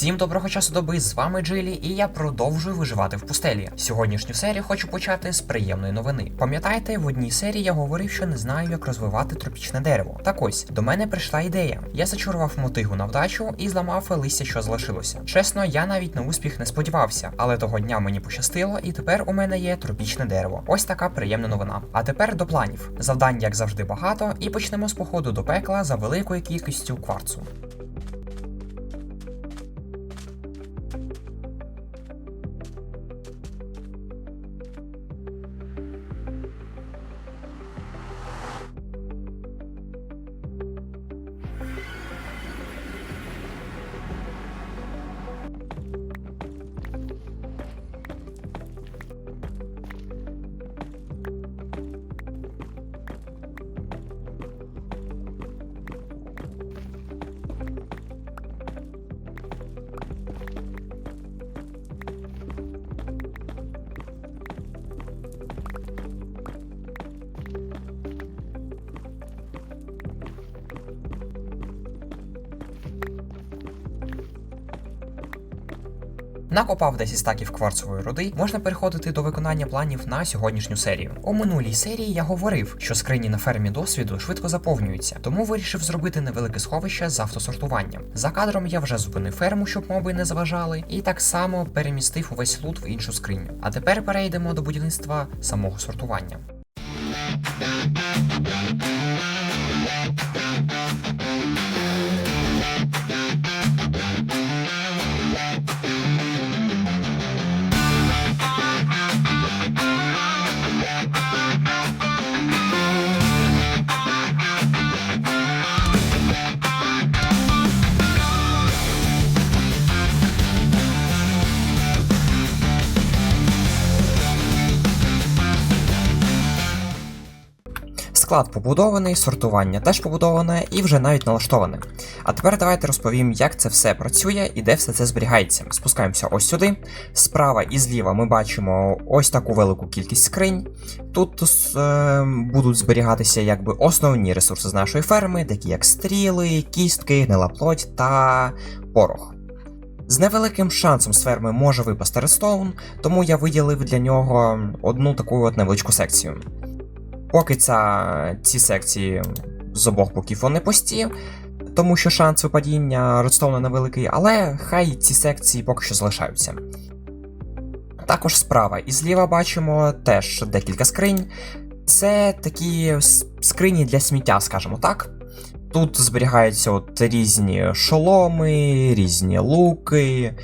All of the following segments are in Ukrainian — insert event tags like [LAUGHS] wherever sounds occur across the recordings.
Всім доброго часу доби, з вами Джилі, і я продовжую виживати в пустелі. Сьогоднішню серію хочу почати з приємної новини. Пам'ятаєте, в одній серії я говорив, що не знаю, як розвивати тропічне дерево. Так ось до мене прийшла ідея. Я зачарував мотигу на вдачу і зламав листя, що залишилося. Чесно, я навіть на успіх не сподівався, але того дня мені пощастило, і тепер у мене є тропічне дерево. Ось така приємна новина. А тепер до планів. Завдань, як завжди, багато, і почнемо з походу до пекла за великою кількістю кварцу. Накопав 10 стаків кварцової руди, можна переходити до виконання планів на сьогоднішню серію. У минулій серії я говорив, що скрині на фермі досвіду швидко заповнюються, тому вирішив зробити невелике сховище з автосортуванням. За кадром я вже зупинив ферму, щоб моби не заважали, і так само перемістив увесь лут в іншу скриню. А тепер перейдемо до будівництва самого сортування. Склад побудований, сортування теж побудоване і вже навіть налаштоване. А тепер давайте розповім, як це все працює і де все це зберігається. Спускаємося ось сюди. Справа і зліва ми бачимо ось таку велику кількість скринь. Тут е, будуть зберігатися якби основні ресурси з нашої ферми, такі як стріли, кістки, гнилоплоть та порох. З невеликим шансом з ферми може випасти редстоун, тому я виділив для нього одну таку от невеличку секцію. Поки ця, ці секції з обох боків вони пусті, тому що шанс випадіння редстоуна невеликий, але хай ці секції поки що залишаються. Також справа і зліва бачимо теж декілька скринь. Це такі скрині для сміття, скажімо так. Тут зберігаються от різні шоломи, різні луки,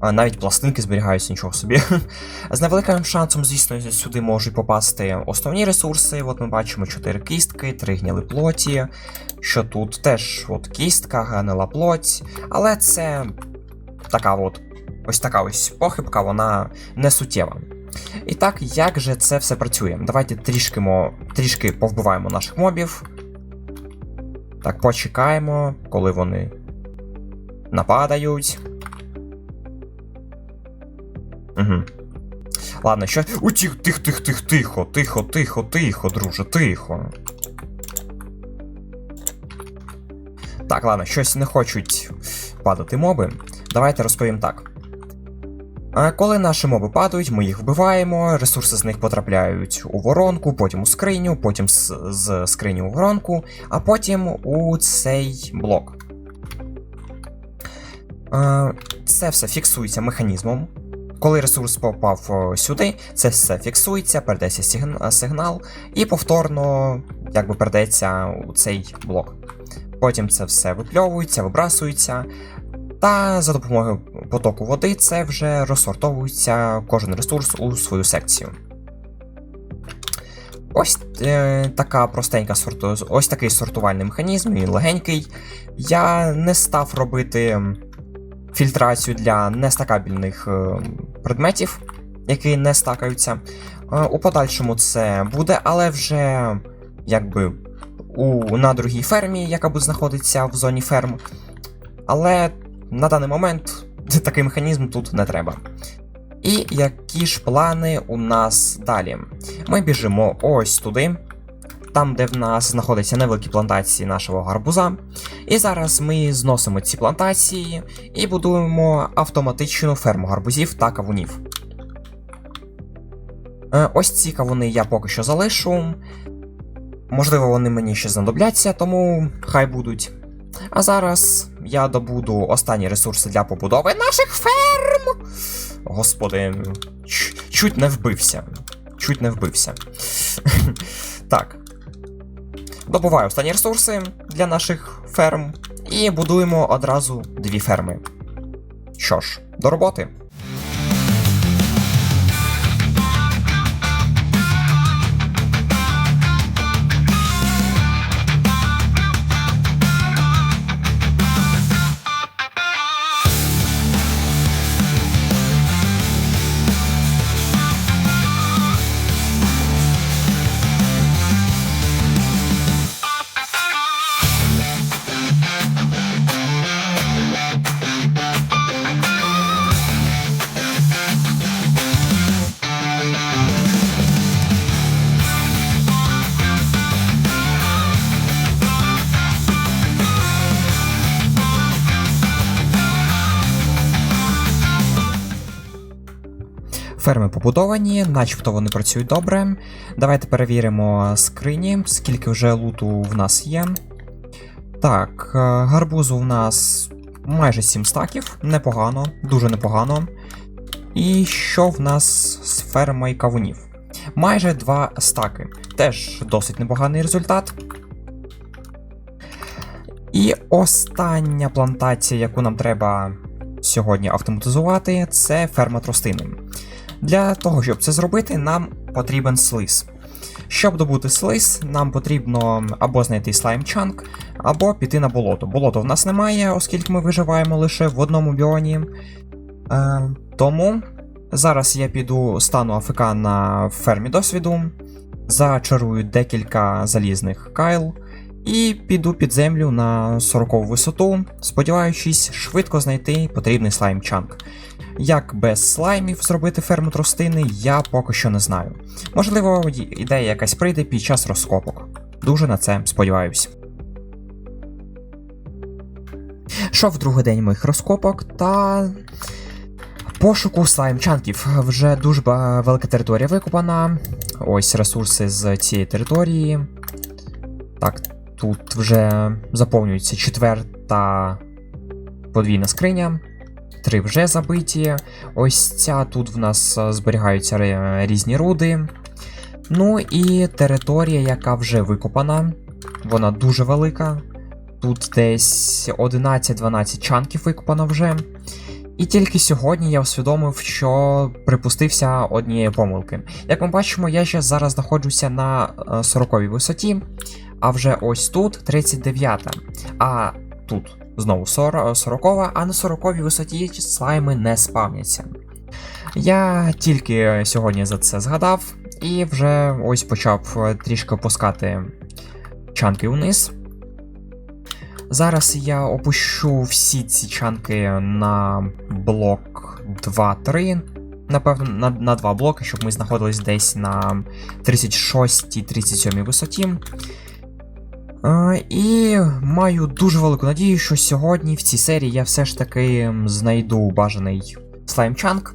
а навіть пластинки зберігаються нічого собі. [LAUGHS] З невеликим шансом, звісно, сюди можуть попасти основні ресурси. От ми бачимо 4 кістки, 3 гніли плоті. Що тут теж от кістка, гнила плоть. Але це така от ось така ось похибка, вона не суттєва. І так, як же це все працює? Давайте трішки, трішки повбиваємо наших мобів. Так, почекаємо, коли вони нападають. Угу. Ладно, що. У тих, тих, тих, тих, тихо, тихо, тихо, тихо, друже, тихо. Так, ладно, щось не хочуть падати моби. Давайте розповім так. А Коли наші моби падають, ми їх вбиваємо, ресурси з них потрапляють у воронку, потім у скриню, потім з, з скрині у воронку, а потім у цей блок. Це все фіксується механізмом. Коли ресурс попав сюди, це все фіксується, передається сигнал, і повторно якби передається у цей блок. Потім це все випльовується, вибрасується, та за допомогою потоку води це вже розсортовується кожен ресурс у свою секцію. Ось е, така простенька сорту... ось такий сортувальний механізм, він легенький. Я не став робити фільтрацію для нестакабельних е, предметів, які не стакаються. Е, у подальшому це буде, але вже якби у, на другій фермі, яка буде знаходитися в зоні ферм. Але на даний момент [LAUGHS] такий механізм тут не треба. І які ж плани у нас далі? Ми біжимо ось туди. Там, де в нас знаходяться невеликі плантації нашого гарбуза. І зараз ми зносимо ці плантації і будуємо автоматичну ферму гарбузів та кавунів. Е, Ось ці кавуни я поки що залишу. Можливо, вони мені ще знадобляться, тому хай будуть. А зараз я добуду останні ресурси для побудови наших ферм. Господи, чуть не вбився. Чуть не вбився. [LAUGHS] так. Добуваю останні ресурси для наших ферм і будуємо одразу дві ферми. Що ж, до роботи. Ферми побудовані, начебто вони працюють добре. Давайте перевіримо скрині, скільки вже луту в нас є. Так, е, гарбузу в нас майже 7 стаків, непогано, дуже непогано. І що в нас з фермою кавунів? Майже 2 стаки. Теж досить непоганий результат. І остання плантація, яку нам треба сьогодні автоматизувати, це ферма тростини. Для того, щоб це зробити, нам потрібен слиз. Щоб добути слиз, нам потрібно або знайти слаймчанк, або піти на болото. Болото в нас немає, оскільки ми виживаємо лише в одному біоні. Е, тому зараз я піду стану АФК на фермі досвіду, зачарую декілька залізних кайл і піду під землю на 40 висоту, сподіваючись швидко знайти потрібний слаймчанк. Як без слаймів зробити ферму тростини, я поки що не знаю. Можливо, ідея якась прийде під час розкопок. Дуже на це сподіваюсь. Шов другий день моїх розкопок та. Пошуку слаймчанків. Вже дуже велика територія викопана. Ось ресурси з цієї території. Так, тут вже заповнюється четверта подвійна скриня. Три вже забиті. Ось ця тут в нас е, зберігаються різні руди. Ну і територія, яка вже викопана. Вона дуже велика. Тут десь 11-12 чанків викопано вже. І тільки сьогодні я усвідомив, що припустився однієї помилки. Як ми бачимо, я ще зараз знаходжуся на 40-й висоті, а вже ось тут 39. А тут знову 40, 40 а на 40 висоті слайми не спавняться. Я тільки сьогодні за це згадав, і вже ось почав трішки опускати чанки вниз. Зараз я опущу всі ці чанки на блок 2-3. Напевно, на, на два блоки, щоб ми знаходились десь на 36-37 висоті. Е, І маю дуже велику надію, що сьогодні в цій серії я все ж таки знайду бажаний слаймчанк.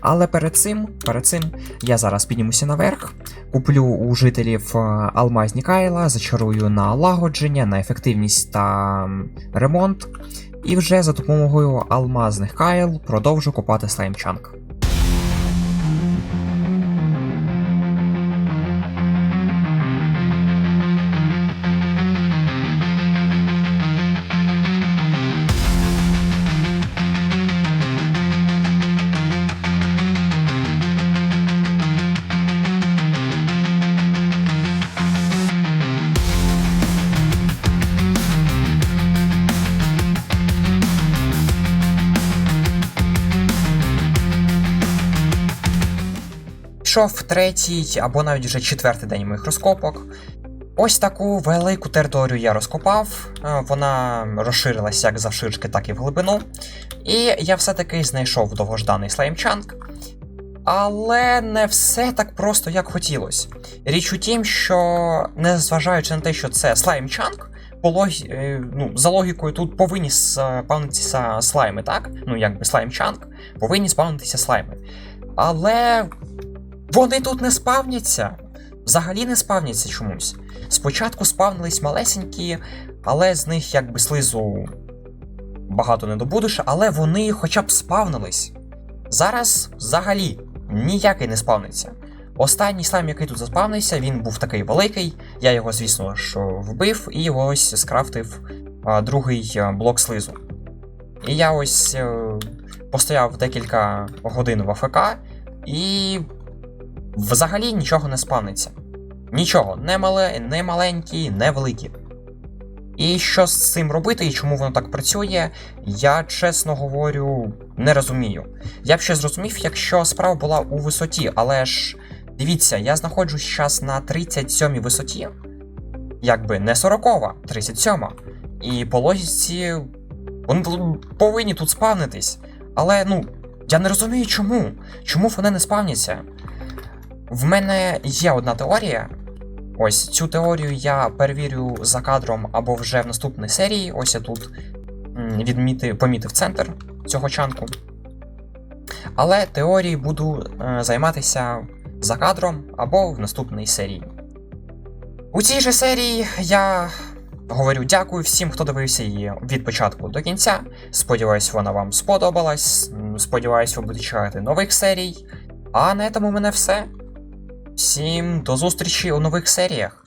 Але перед цим, перед цим я зараз піднімуся наверх, куплю у жителів е, алмазні кайла, зачарую на лагодження, на ефективність та ремонт. І вже за допомогою алмазних кайл продовжу копати слаймчанк. Йшов третій або навіть вже четвертий день моїх розкопок. Ось таку велику територію я розкопав, е, вона розширилася як завширшки, так і в глибину. І я все-таки знайшов довгожданий слаймчанк. Але не все так просто, як хотілося. Річ у тім, що незважаючи на те, що це слаймчанк, по е, ну, за логікою тут повинні спавнитися слайми, так? Ну, якби слаймчанк, повинні спавнитися слайми. Але вони тут не спавняться. Взагалі не спавняться чомусь. Спочатку спавнились малесенькі, але з них якби слизу багато не добудеш, але вони хоча б спавнились. Зараз взагалі ніякий не спавниться. Останній слайм, який тут заспавнився, він був такий великий. Я його, звісно ж, вбив і ось скрафтив а, другий а, блок слизу. І я ось е, постояв декілька годин в АФК, і взагалі нічого не спавниться. Нічого, не, мале, не маленькі, не великі. І що з цим робити і чому воно так працює, я чесно говорю, не розумію. Я б ще зрозумів, якщо справа була у висоті, але ж дивіться, я знаходжусь зараз на 37 висоті, якби не 40, 37. І по логіці вони повинні тут спавнитись. Але ну, я не розумію чому. Чому вони не спавняться? В мене є одна теорія. Ось цю теорію я перевірю за кадром або вже в наступній серії. Ось я тут відміти, помітив центр цього чанку. Але теорії буду е, займатися за кадром або в наступній серії. У цій же серії я говорю дякую всім, хто дивився її від початку до кінця. Сподіваюсь, вона вам сподобалась. Сподіваюсь, ви будете чекати нових серій. А на цьому в мене все. Всім до зустрічі у нових серіях.